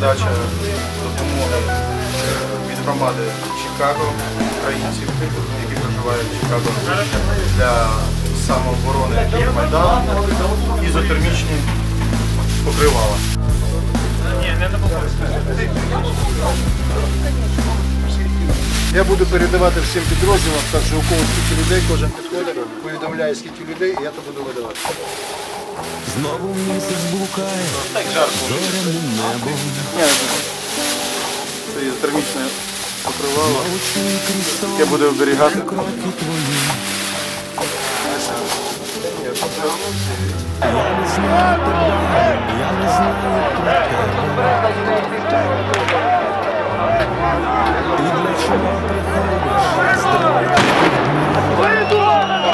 передача допомоги від громади Чикаго, українців, які проживають в Чикаго, для самооборони Майдану, ізотермічні покривала. Я буду передавати всім підрозділам, так що у кого скільки людей, кожен підходить, повідомляє скільки людей, і я то буду видавати. Знову місяць блукає зоряним небом. Це ізотермічне покривало, Очі крізь сон, яке буде оберігати. кроки твої. Я Я не знаю тебе, я не знаю про тебе. І для чого приходиш здалека? Хотів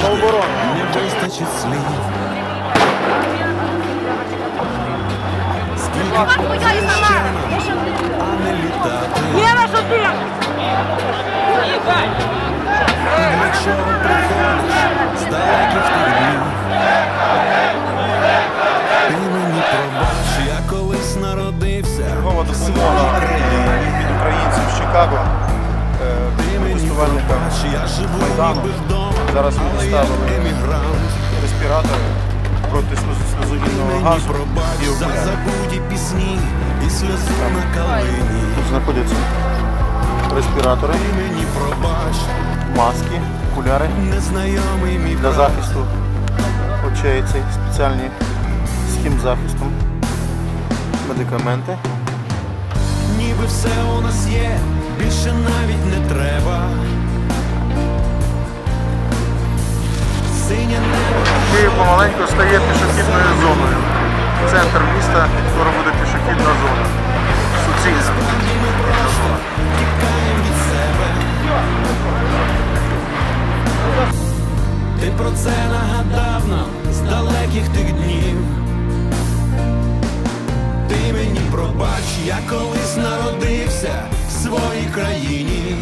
завжди, не вистачить слів. Скільки ще а не літати. Єва, що ти? Якщо приходиш з далеких тих ти мені пробач, я колись народився допомога країні. від українців з Чикаго, е, Ти мені пробач, я живу Майдану. ніби вдома, Зараз ми доставили респіратори проти сльоз- сльозогінного газу і пісні і сльози на калині. Тут знаходяться респіратори, маски, окуляри для захисту очей, цей спеціальні з хімзахистом, медикаменти. Ніби все у нас є, більше Київ помаленьку стає пішохідною зоною. Центр міста скоро буде пішохідна зона. Суцільна. Ти про це нагадав нам з далеких тих днів. Ти мені пробач, я колись народився в своїй країні.